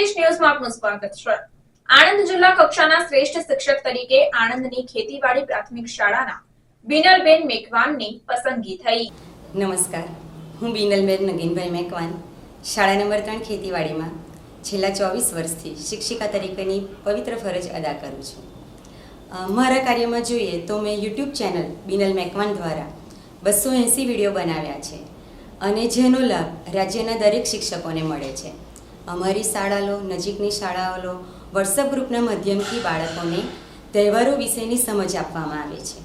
સંદેશ ન્યૂઝમાં આપનું સ્વાગત છે. આણંદ જિલ્લા કક્ષાના શ્રેષ્ઠ શિક્ષક તરીકે આણંદની ખેતીવાડી પ્રાથમિક શાળાના બિનલબેન મેઘવાનની પસંદગી થઈ. નમસ્કાર. હું બિનલબેન નગીનભાઈ મેઘવાન, શાળા નંબર ત્રણ ખેતીવાડીમાં છેલ્લા ચોવીસ વર્ષથી શિક્ષિકા તરીકેની પવિત્ર ફરજ અદા કરું છું. મારા કાર્યમાં જોઈએ તો મેં યુટ્યુબ ચેનલ બિનલ મેકવાન દ્વારા બસો એંસી વીડિયો બનાવ્યા છે અને જેનો લાભ રાજ્યના દરેક શિક્ષકોને મળે છે. અમારી શાળાઓ નજીકની શાળાઓ વોટ્સઅપ ગ્રુપના માધ્યમથી બાળકોને તહેવારો વિશેની સમજ આપવામાં આવે છે.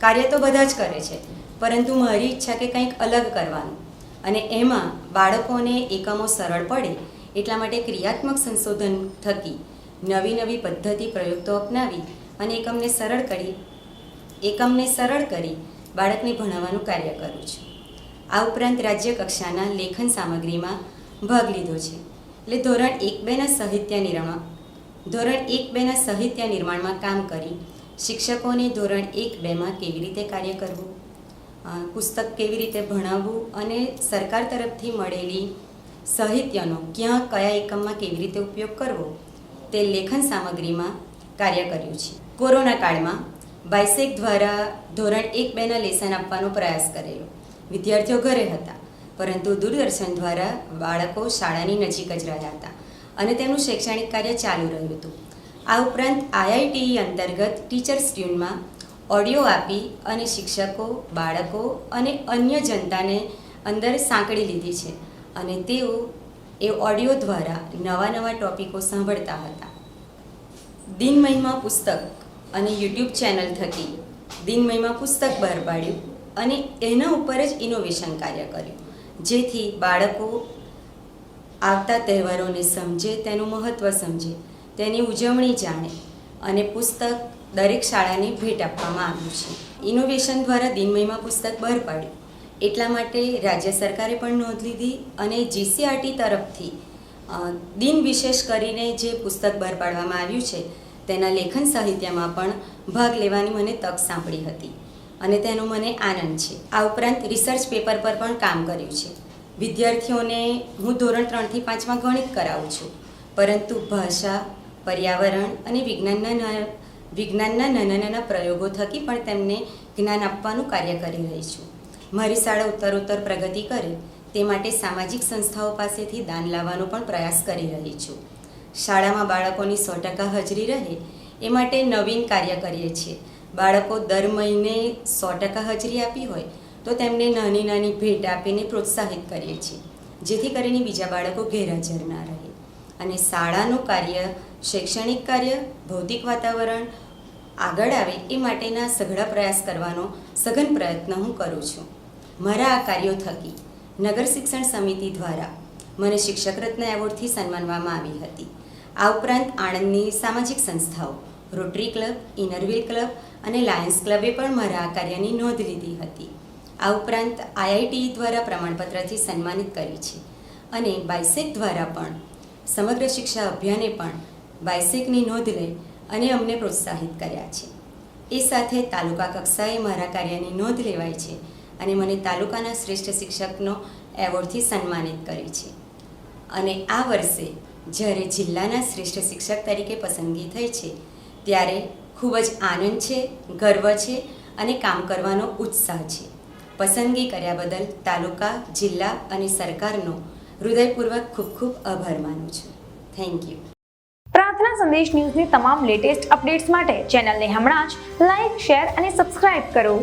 કાર્ય તો બધા જ કરે છે, પરંતુ મારી ઈચ્છા કે કંઈક અલગ કરવાનું. અને એમાં બાળકોને એકમો સરળ પડે એટલા માટે ક્રિયાત્મક સંશોધન થકી નવી નવી પદ્ધતિ પ્રયુક્તો અપનાવી અને એકમને સરળ કરી, એકમને સરળ કરી બાળકને ભણાવવાનું કાર્ય કરું છું. આ ઉપરાંત રાજ્ય કક્ષાના લેખન સામગ્રીમાં ભાગ લીધો છે. એટલે ધોરણ એક બેના સાહિત્ય નિર્માણ. ધોરણ એક બેના સાહિત્ય નિર્માણમાં કામ કરી શિક્ષકોને ધોરણ એક બેમાં કેવી રીતે કાર્ય કરવું પુસ્તક કેવી રીતે ભણાવવું અને સરકાર તરફથી મળેલી સાહિત્યનો ક્યાં કયા એકમમાં કેવી રીતે ઉપયોગ કરવો તે લેખન સામગ્રીમાં કાર્ય કર્યું છે. કોરોના કાળમાં બાયસેક દ્વારા ધોરણ એક બેના લેસન આપવાનો પ્રયાસ કરેલો. વિદ્યાર્થીઓ ઘરે હતા. પરંતુ દૂરદર્શન દ્વારા બાળકો શાળાની નજીક જ રહ્યા હતા અને તેમનું શૈક્ષણિક કાર્ય ચાલુ રહ્યું હતું. આ ઉપરાંત આઈઆઈટી અંતર્ગત ટીચર્સ ટ્યુનમાં ઓડિયો આપી અને શિક્ષકો, બાળકો અને અન્ય જનતાને અંદર સાંકળી લીધી છે અને તેઓ એ ઓડિયો દ્વારા નવા નવા ટોપિકો સાંભળતા હતા. દિન મહિમા પુસ્તક અને યુટ્યુબ ચેનલ થકી દિન મહિમા પુસ્તક બહાર પાડ્યું અને એના ઉપર જ ઇનોવેશન કાર્ય કર્યું. જેથી બાળકો આવતા તહેવારોને સમજે, તેનું મહત્ત્વ સમજે, તેની ઉજવણી જાણે અને પુસ્તક દરેક શાળાને ભેટ આપવામાં આવ્યું છે. ઇનોવેશન દ્વારા દિનમયમાં પુસ્તક બહાર પાડ્યું. એટલા માટે રાજ્ય સરકારે પણ નોંધ લીધી અને જીસીઆરટી તરફથી દિન વિશેષ કરીને જે પુસ્તક બહાર પાડવામાં આવ્યું છે, તેના લેખન સાહિત્યમાં પણ ભાગ લેવાની મને તક સાંપડી હતી. અને તેનો મને આનંદ છે. આ ઉપરાંત રિસર્ચ પેપર પર પણ કામ કર્યું છે. વિદ્યાર્થીઓને હું ધોરણ ત્રણથી પાંચમાં ગણિત કરાવું છું. પરંતુ ભાષા, પર્યાવરણ અને વિજ્ઞાનના વિજ્ઞાનના નાના નાના પ્રયોગો થકી પણ તેમને જ્ઞાન આપવાનું કાર્ય કરી રહી છું. મારી શાળા ઉત્તરોત્તર પ્રગતિ કરે તે માટે સામાજિક સંસ્થાઓ પાસેથી દાન લાવવાનો પણ પ્રયાસ કરી રહી છું. શાળામાં બાળકોની સો ટકા હાજરી રહે એ માટે નવીન કાર્ય કરીએ છીએ. બાળકો દર મહિને સો ટકા હાજરી આપી હોય, તો તેમને નાની નાની ભેટ આપીને પ્રોત્સાહિત કરીએ છીએ, જેથી કરીને બીજા બાળકો ગેરહાજર ના રહે. અને શાળાનું કાર્ય, શૈક્ષણિક કાર્ય, ભૌતિક વાતાવરણ આગળ આવે એ માટેના સઘળા પ્રયાસ કરવાનો સઘન પ્રયત્ન હું કરું છું. મારા આ કાર્યો થકી નગર શિક્ષણ સમિતિ દ્વારા મને શિક્ષક રત્ન એવોર્ડથી સન્માનવામાં આવી હતી. આ ઉપરાંત આણંદની સામાજિક સંસ્થાઓ Rotary club Inner Wheel club અને લાયન્સ ક્લબે પણ મારા આ કાર્યની નોંધ લીધી હતી. આ ઉપરાંત આઈઆઈટી દ્વારા પ્રમાણપત્રથી સન્માનિત કરી છે અને બાયસેક દ્વારા પણ. સમગ્ર શિક્ષા અભિયાને પણ બાયસેકની નોંધ લઈ અને અમને પ્રોત્સાહિત કર્યા છે. એ સાથે તાલુકા કક્ષાએ મારા કાર્યની નોંધ લેવાય છે અને મને તાલુકાના શ્રેષ્ઠ શિક્ષકનો એવોર્ડથી સન્માનિત કરી છે. અને આ વર્ષે જ્યારે જિલ્લાના શ્રેષ્ઠ શિક્ષક તરીકે પસંદગી થઈ છે ત્યારે ખૂબ જ આનંદ છે, ગર્વ છે અને કામ કરવાનો ઉત્સાહ છે. પસંદગી કર્યા બદલ તાલુકા, જિલ્લા અને સરકારનો હૃદયપૂર્વક ખૂબ ખૂબ આભાર માનું છું. થેન્ક યુ પ્રાર્થના સંદેશ ન્યૂઝની તમામ લેટેસ્ટ અપડેટ્સ માટે ચેનલને હમણાં જ લાઈક શેર અને સબસ્ક્રાઇબ કરો.